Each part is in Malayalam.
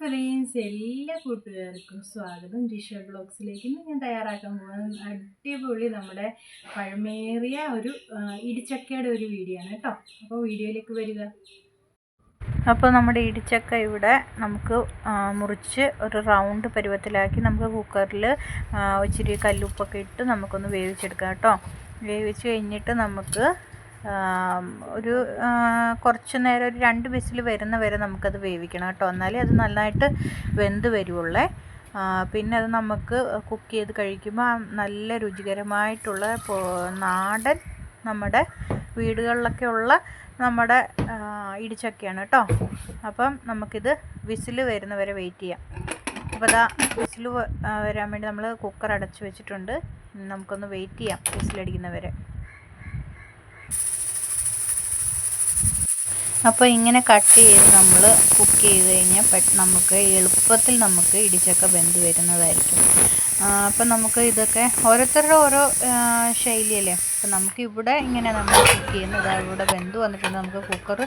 ഫ്രണ്ട്സ് എല്ലാ കൂട്ടുകാർക്കും സ്വാഗതം. ജിഷ ബ്ലോഗ്സിലേക്ക് ഇന്ന് ഞാൻ തയ്യാറാക്കാൻ പോകുന്നത് അടിപൊളി നമ്മുടെ പഴമേറിയ ഒരു ഇടിച്ചക്കയുടെ ഒരു വീഡിയോ ആണ് കേട്ടോ. അപ്പോൾ വീഡിയോയിലേക്ക് വരിക. അപ്പോൾ നമ്മുടെ ഇടിച്ചക്ക ഇവിടെ നമുക്ക് മുറിച്ച് ഒരു റൗണ്ട് പരുവത്തിലാക്കി നമുക്ക് കുക്കറിൽ ഇച്ചിരി കല്ലുപ്പൊക്കെ ഇട്ട് നമുക്കൊന്ന് വേവിച്ചെടുക്കാം കേട്ടോ. വേവിച്ച് കഴിഞ്ഞിട്ട് നമുക്ക് ഒരു കുറച്ച് നേരം ഒരു രണ്ട് വിസിൽ വരുന്ന വരെ നമുക്കത് വേവിക്കണം കേട്ടോ. എന്നാലേ അത് നന്നായിട്ട് വെന്ത് വരുവുള്ളേ. പിന്നെ അത് നമുക്ക് കുക്ക് ചെയ്ത് കഴിക്കുമ്പോൾ നല്ല രുചികരമായിട്ടുള്ള നാടൻ നമ്മുടെ വീടുകളിലൊക്കെ ഉള്ള നമ്മുടെ ഇടിച്ചക്കയാണ് കേട്ടോ. അപ്പം നമുക്കിത് വിസിൽ വരുന്ന വരെ വെയിറ്റ് ചെയ്യാം. അപ്പോൾ അതാ വിസിൽ വരാൻ വേണ്ടി നമ്മൾ കുക്കർ അടച്ച് വെച്ചിട്ടുണ്ട്. നമുക്കൊന്ന് വെയിറ്റ് ചെയ്യാം വിസിലടിക്കുന്ന അപ്പോൾ ഇങ്ങനെ കട്ട് ചെയ്ത് നമ്മൾ കുക്ക് ചെയ്ത് കഴിഞ്ഞാൽ പെട്ട് നമുക്ക് എളുപ്പത്തിൽ നമുക്ക് ഇടിച്ചക്ക വെന്ത് വരുന്നതായിരിക്കും. അപ്പം നമുക്ക് ഇതൊക്കെ ഓരോരുത്തരുടെ ഓരോ ശൈലിയല്ലേ അപ്പം നമുക്ക് ഇവിടെ ഇങ്ങനെ നമ്മൾ കുക്ക് ചെയ്യുന്നത് ഇവിടെ വെന്ത് വന്നിട്ടുണ്ട്. നമുക്ക് കുക്കർ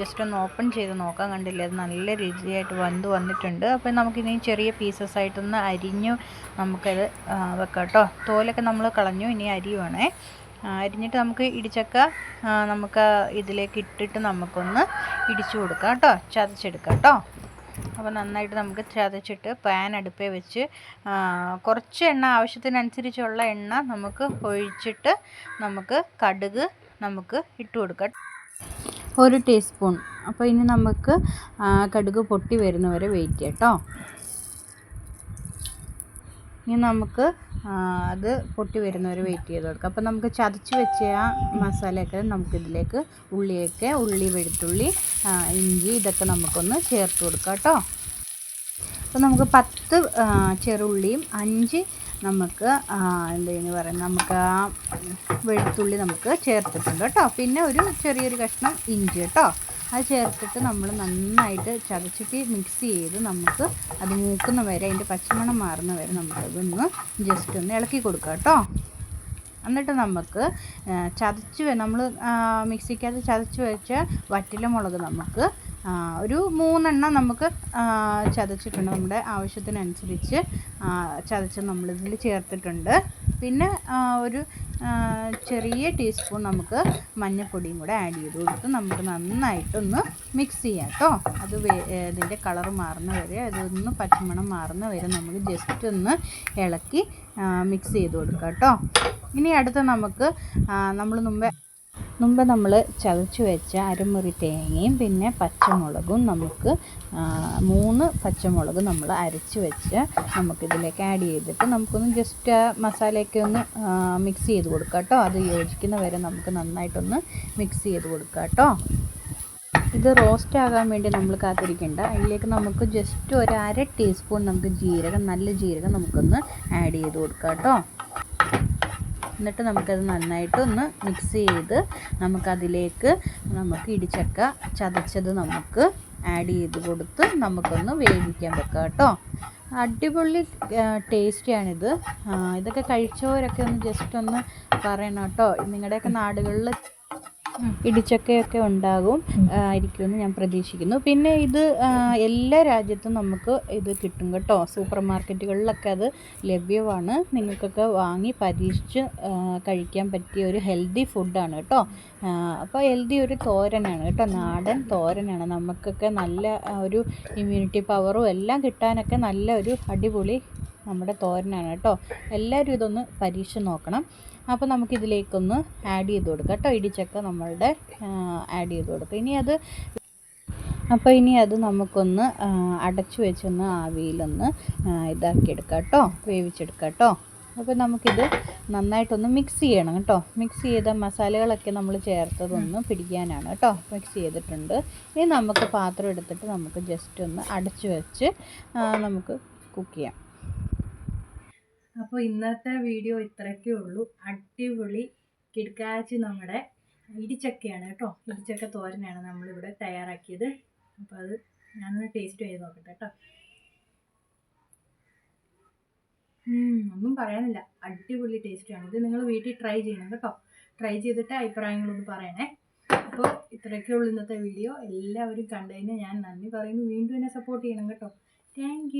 ജസ്റ്റ് ഒന്ന് ഓപ്പൺ ചെയ്ത് നോക്കാൻ കണ്ടില്ലേ? അത് നല്ല രുചിയായിട്ട് വെന്ത് വന്നിട്ടുണ്ട്. അപ്പം നമുക്കിനി ചെറിയ പീസസ് ആയിട്ടൊന്ന് അരിഞ്ഞു നമുക്കത് വെക്കാം കേട്ടോ തോലൊക്കെ നമ്മൾ കളഞ്ഞു. ഇനി അരിയുവാണേ അരിഞ്ഞിട്ട് നമുക്ക് ഇടിച്ചക്ക നമുക്ക് ഇതിലേക്ക് ഇട്ടിട്ട് നമുക്കൊന്ന് ഇടിച്ചു കൊടുക്കാം കേട്ടോ ചതച്ചെടുക്കാം കേട്ടോ. അപ്പോൾ നന്നായിട്ട് നമുക്ക് ചതച്ചിട്ട് പാൻ അടുപ്പേ വെച്ച് കുറച്ച് എണ്ണ ആവശ്യത്തിനനുസരിച്ചുള്ള എണ്ണ നമുക്ക് ഒഴിച്ചിട്ട് നമുക്ക് കടുക് നമുക്ക് ഇട്ട് കൊടുക്കാം. ഒരു ടീസ്പൂൺ അപ്പോൾ ഇനി നമുക്ക് കടുക് പൊട്ടി വരുന്നവരെ വെയിറ്റ് ചെയ്യാം കേട്ടോ. ഇനി നമുക്ക് അത് പൊട്ടി വരുന്നവരെ വെയിറ്റ് ചെയ്ത് കൊടുക്കുക അപ്പോൾ നമുക്ക് ചതച്ച് വെച്ച ആ മസാലയൊക്കെ നമുക്കിതിലേക്ക് ഉള്ളിയൊക്കെ ഉള്ളി വെളുത്തുള്ളി ഇഞ്ചി ഇതൊക്കെ നമുക്കൊന്ന് ചേർത്ത് കൊടുക്കാം കേട്ടോ. അപ്പോൾ നമുക്ക് പത്ത് ചെറുള്ളിയും അഞ്ച് നമുക്ക് എന്തെന്ന് പറയുന്നത് നമുക്ക് ആ വെളുത്തുള്ളി നമുക്ക് ചേർത്തിട്ടുണ്ട് കേട്ടോ. പിന്നെ ഒരു ചെറിയൊരു കഷ്ണം ഇഞ്ചി കേട്ടോ. അത് ചേർത്തിട്ട് നമ്മൾ നന്നായിട്ട് ചതച്ചിട്ട് മിക്സ് ചെയ്ത് നമുക്ക് അത് മൂക്കുന്ന വരെ അതിന്റെ പച്ചമണം മാറുന്ന വരെ നമുക്കതൊന്ന് ജസ്റ്റ് ഒന്ന് ഇളക്കി കൊടുക്കാം കേട്ടോ. എന്നിട്ട് നമുക്ക് ചതച്ച് നമ്മൾ മിക്സിക്കകത്ത് ചതച്ച് വെച്ച വറ്റില മുളക് നമുക്ക് ഒരു മൂന്നെണ്ണം നമുക്ക് ചതച്ചിട്ടുണ്ട്. നമ്മുടെ ആവശ്യത്തിനനുസരിച്ച് ചതച്ച് നമ്മളിതിൽ ചേർത്തിട്ടുണ്ട്. പിന്നെ ഒരു ചെറിയ ടീസ്പൂൺ നമുക്ക് മഞ്ഞൾപ്പൊടിയും കൂടെ ആഡ് ചെയ്ത് കൊടുത്ത് നമുക്ക് നന്നായിട്ടൊന്ന് മിക്സ് ചെയ്യാം കേട്ടോ അത് ഇതിന്റെ കളർ മാറുന്ന വരെ അതൊന്ന് പച്ചമണം മാറുന്ന വരെ നമ്മൾ ജസ്റ്റ് ഒന്ന് ഇളക്കി മിക്സ് ചെയ്ത് കൊടുക്കാം കേട്ടോ ഇനി അടുത്ത നമുക്ക് നമ്മൾ മുമ്പേ മുമ്പ് നമ്മൾ ചതച്ച് വെച്ച അരമുറി തേങ്ങയും പിന്നെ പച്ചമുളകും നമുക്ക് മൂന്ന് പച്ചമുളക് നമ്മൾ അരച്ച് വെച്ച് നമുക്കിതിലേക്ക് ആഡ് ചെയ്തിട്ട് നമുക്കൊന്ന് ജസ്റ്റ് മസാലയൊക്കെ ഒന്ന് മിക്സ് ചെയ്ത് കൊടുക്കാം കേട്ടോ. അത് യോജിക്കുന്ന വരെ നമുക്ക് നന്നായിട്ടൊന്ന് മിക്സ് ചെയ്ത് കൊടുക്കാം കേട്ടോ. ഇത് റോസ്റ്റ് ആകാൻ വേണ്ടി നമ്മൾ കാത്തിരിക്കേണ്ട. അതിലേക്ക് നമുക്ക് ജസ്റ്റ് ഒരു അര ടീസ്പൂൺ നമുക്ക് ജീരകം നല്ല ജീരകം നമുക്കൊന്ന് ആഡ് ചെയ്ത് കൊടുക്കാം കേട്ടോ. എന്നിട്ട് നമുക്കത് നന്നായിട്ട് ഒന്ന് മിക്സ് ചെയ്ത് നമുക്കതിലേക്ക് നമുക്ക് ഇടിച്ചക്ക ചതച്ചത് നമുക്ക് ആഡ് ചെയ്ത് കൊടുത്ത് നമുക്കൊന്ന് വേവിക്കാൻ വെക്കാം കേട്ടോ. അടിപൊളി ടേസ്റ്റിയാണിത് ഇതൊക്കെ കഴിച്ചവരൊക്കെ ഒന്ന് ജസ്റ്റ് ഒന്ന് പറയണം കേട്ടോ. നിങ്ങളുടെയൊക്കെ നാടുകളിൽ ഇടിച്ചക്കയൊക്കെ ഉണ്ടാകും ആയിരിക്കുമെന്ന് ഞാൻ പ്രതീക്ഷിക്കുന്നു. പിന്നെ ഇത് എല്ലാ രാജ്യത്തും നമുക്ക് ഇത് കിട്ടും കേട്ടോ. സൂപ്പർ മാർക്കറ്റുകളിലൊക്കെ അത് ലഭ്യമാണ്. നിങ്ങൾക്കൊക്കെ വാങ്ങി പരീക്ഷിച്ച് കഴിക്കാൻ പറ്റിയ ഒരു ഹെൽത്തി ഫുഡാണ് കേട്ടോ. അപ്പോൾ ഹെൽത്തി ഒരു തോരനാണ് കേട്ടോ. നാടൻ തോരനാണ്. നമുക്കൊക്കെ നല്ല ഒരു ഇമ്മ്യൂണിറ്റി പവറും എല്ലാം കിട്ടാനൊക്കെ നല്ല ഒരു അടിപൊളി നമ്മുടെ തോരനാണ് കേട്ടോ. എല്ലാവരും ഇതൊന്ന് പരീക്ഷിച്ച് നോക്കണം. അപ്പോൾ നമുക്കിതിലേക്കൊന്ന് ആഡ് ചെയ്ത് കൊടുക്കാം കേട്ടോ. ഇടിച്ചക്ക നമ്മളുടെ ആഡ് ചെയ്ത് കൊടുക്കുക ഇനി അത് അപ്പോൾ ഇനി അത് നമുക്കൊന്ന് അടച്ചു വെച്ചൊന്ന് ആവിയിലൊന്ന് ഇതാക്കിയെടുക്കാം കേട്ടോ. വേവിച്ചെടുക്കാം കേട്ടോ. അപ്പോൾ നമുക്കിത് നന്നായിട്ടൊന്ന് മിക്സ് ചെയ്യണം കേട്ടോ. മിക്സ് ചെയ്ത മസാലകളൊക്കെ നമ്മൾ ചേർത്തതൊന്ന് പിടിക്കാനാണ് കേട്ടോ. മിക്സ് ചെയ്തിട്ടുണ്ട്. ഇനി നമുക്ക് പാത്രം എടുത്തിട്ട് നമുക്ക് ജസ്റ്റ് ഒന്ന് അടച്ചു വെച്ച് നമുക്ക് കുക്ക് ചെയ്യാം. അപ്പോൾ ഇന്നത്തെ വീഡിയോ ഇത്രയൊക്കെ ഉള്ളൂ. അടിപൊളി കിടക്കാച്ചി നമ്മുടെ ഇടിച്ചക്കയാണ് കേട്ടോ. ഇടിച്ചക്ക തോരനാണ് നമ്മളിവിടെ തയ്യാറാക്കിയത്. അപ്പോൾ അത് ഞാനൊന്ന് ടേസ്റ്റ് ചെയ്ത് നോക്കട്ടെ കേട്ടോ. ഒന്നും പറയാനില്ല. അടിപൊളി ടേസ്റ്റാണ് ഇത് നിങ്ങൾ വീട്ടിൽ ട്രൈ ചെയ്യണം കേട്ടോ. ട്രൈ ചെയ്തിട്ട് അഭിപ്രായങ്ങളൊന്ന് പറയണേ. അപ്പോൾ ഇത്രയൊക്കെ ഉള്ളൂ ഇന്നത്തെ വീഡിയോ. എല്ലാവരും കണ്ടതിന് ഞാൻ നന്ദി പറയുന്നു. വീണ്ടും എന്നെ സപ്പോർട്ട് ചെയ്യണം കേട്ടോ. താങ്ക്